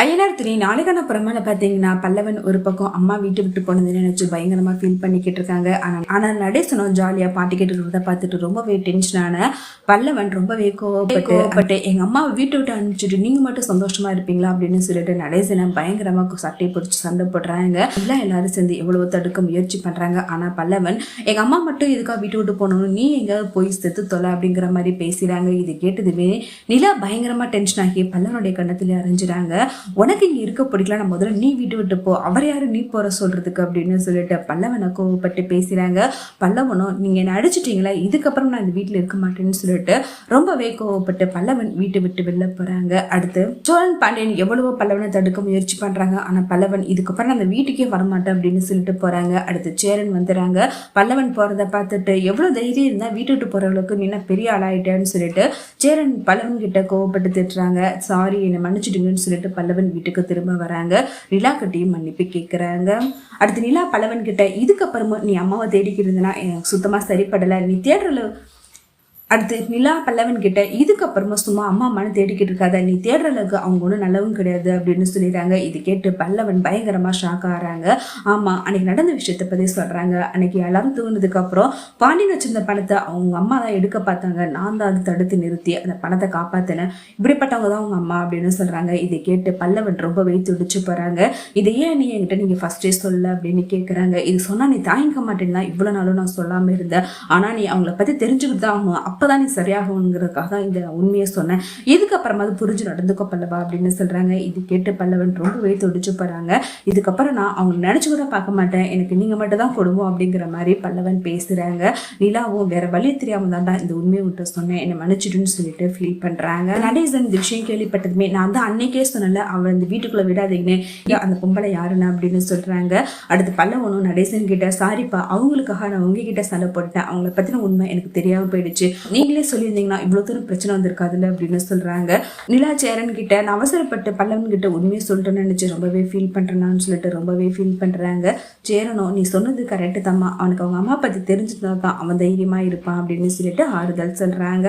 ஐயனார் திணை நாளைக்கான புறமான பார்த்தீங்கன்னா பல்லவன் ஒரு பக்கம் அம்மா வீட்டு விட்டு போனதுன்னு நினைச்சு பயங்கரமா ஃபீல் பண்ணிக்கிட்டு இருக்காங்க. ஆனா ஆனா நடேசனம் ஜாலியா பாட்டிக்கிட்டு இருக்கிறத பார்த்துட்டு ரொம்பவே டென்ஷனான பல்லவன் ரொம்பவே கோவப்பட்டு பட்டு எங்க அம்மாவை வீட்டை விட்டு அனுப்பிச்சிட்டு நீங்க மட்டும் சந்தோஷமா இருப்பீங்களா? அப்படின்னு சொல்லிட்டு நடேசனம் பயங்கரமா சட்டை பிடிச்சி சண்டை போடுறாங்க. எல்லாம் எல்லாரும் சேர்ந்து எவ்வளவு தடுக்க முயற்சி பண்றாங்க. ஆனா பல்லவன் எங்க அம்மா மட்டும் இதுக்காக வீட்டு விட்டு போகணும் நீ எங்கேயாவது போய் செத்து தொலை அப்படிங்கிற மாதிரி பேசுறாங்க. இது கேட்டதுமே நிலா பயங்கரமா டென்ஷன் ஆகி பல்லவனுடைய கண்ணத்துல அரைஞ்சிறாங்க. உனக்கு இங்கே இருக்க பிடிக்கல நான் முதல்ல நீ வீட்டு விட்டு போ. அவர் யாரும் நீ போகிற சொல்றதுக்கு அப்படின்னு சொல்லிட்டு பல்லவனை கோவப்பட்டு பேசுகிறாங்க பல்லவனும் நீங்கள் என்னை அடிச்சிட்டீங்களா இதுக்கப்புறம் நான் இந்த வீட்டில் இருக்க மாட்டேன்னு சொல்லிட்டு ரொம்பவே கோவப்பட்டு பல்லவன் வீட்டை விட்டு வெளில போகிறாங்க அடுத்து சோழன் பாண்டியன் எவ்வளவோ பல்லவனை தடுக்க முயற்சி பண்ணுறாங்க ஆனால் பல்லவன் இதுக்கப்புறம் நான் அந்த வீட்டுக்கே வரமாட்டேன் அப்படின்னு சொல்லிட்டு போகிறாங்க அடுத்து சேரன் வந்துடுறாங்க பல்லவன் போகிறத பார்த்துட்டு எவ்வளோ தைரியம் இருந்தால் வீட்டு விட்டு போகிறவங்களுக்கு நீ என்ன பெரிய ஆளாயிட்டேன்னு சொல்லிட்டு சேரன் பல்லவன் கிட்ட கோவப்பட்டு திட்டுறாங்க. சாரி என்னை மன்னிச்சிடுங்கன்னு சொல்லிட்டு பல்லவன் வீட்டுக்கு திரும்ப வராங்க. நிலா கிட்டையும் மன்னிப்பு கேட்குறாங்க அடுத்து நிலா பலவன் கிட்ட இதுக்கப்புறமா நீ அம்மாவை தேடிக்கிட்டு இருந்தனா எனக்கு சுத்தமா சரிப்படலை. நீ தேடுறல அடுத்து நிலா பல்லவன் கிட்ட இதுக்கப்புறமா சும்மா அம்மா அம்மானு தேடிக்கிட்டு இருக்காத நீ தேடுற அளவுக்கு அவங்க ஒன்றும் நல்லவும் கிடையாது அப்படின்னு சொல்லிடுறாங்க. இது கேட்டு பல்லவன் பயங்கரமாக ஷாக் ஆகிறாங்க. ஆமாம் அன்னைக்கு நடந்த விஷயத்தை பற்றி சொல்கிறாங்க அன்னைக்கு எல்லாரும் தூங்கினதுக்கப்புறம் பாண்டியன் வச்சிருந்த பணத்தை அவங்க அம்மா தான் எடுக்க பார்த்தாங்க. நான் தான் அதை தடுத்து நிறுத்தி அந்த பணத்தை காப்பாற்றினேன் இப்படிப்பட்டவங்க தான் அவங்க அம்மா அப்படின்னு சொல்கிறாங்க இதை கேட்டு பல்லவன் ரொம்ப வெயித்து துடிச்சு போகிறாங்க இதை ஏன் நீ என்கிட்ட நீங்கள் ஃபஸ்ட்டே சொல்ல அப்படின்னு கேட்குறாங்க இது சொன்னால் நீ தாங்கிக்க மாட்டேன்னா இவ்வளோ நாளும் நான் சொல்லாமல் இருந்தேன். ஆனால் நீ அவங்கள பற்றி தெரிஞ்சுக்கிட்டு தான் அப்போ தான் நீ சரியாகுங்கிறதுக்காக தான் இந்த உண்மையை சொன்னேன். இதுக்கப்புறமா அது புரிஞ்சு நடந்துக்கோ பல்லவா அப்படின்னு சொல்கிறாங்க இது கேட்டு பல்லவன் ரொம்பவே துடிச்சு போகிறாங்க இதுக்கப்புறம் நான் அவங்க நினச்சி கூட பார்க்க மாட்டேன். எனக்கு நீங்கள் மட்டும் தான் கொடுவோம் அப்படிங்கிற மாதிரி பல்லவன் பேசுகிறாங்க நிலாவும் வேற வழி தெரியாமல் தான்டா இந்த உண்மையை விட்டு சொன்னேன். என்னை மன்னிச்சிடுன்னு சொல்லிட்டு ஃபீல் பண்ணுறாங்க நடேசன் இந்த விஷயம் கேள்விப்பட்டதுமே நான் தான் அன்னைக்கே சொன்னல அவன் இந்த வீட்டுக்குள்ளே விடாதீங்கன்னு. அந்த பொம்பளை யாருன்னு அப்படின்னு சொல்கிறாங்க அடுத்து பல்லவனும் நடேசன் கிட்ட சாரிப்பா அவங்களுக்காக நான் உங்ககிட்ட சண்டை போட்டுட்டேன். அவங்கள பற்றின உண்மை எனக்கு தெரியாம போயிடுச்சு. நீங்களே சொல்லியிருந்தீங்கன்னா இவ்வளோ தூரம் பிரச்சனை வந்திருக்காதுல்ல அப்படின்னு சொல்கிறாங்க நிலா சேரன் கிட்ட நான் அவசரப்பட்டு பல்லவன் கிட்ட உண்மையை சொல்லிட்டேன்னு நினச்சி ரொம்பவே ஃபீல் பண்ணுறேன்னு சொல்லிட்டு ரொம்பவே ஃபீல் பண்ணுறாங்க சேரனும் நீ சொன்னது கரெக்டு தாம்மா. அவனுக்கு அவங்க அம்மா பற்றி தெரிஞ்சுதான் தான் அவன் தைரியமாக இருப்பான் அப்படின்னு சொல்லிட்டு ஆறுதல் சொல்கிறாங்க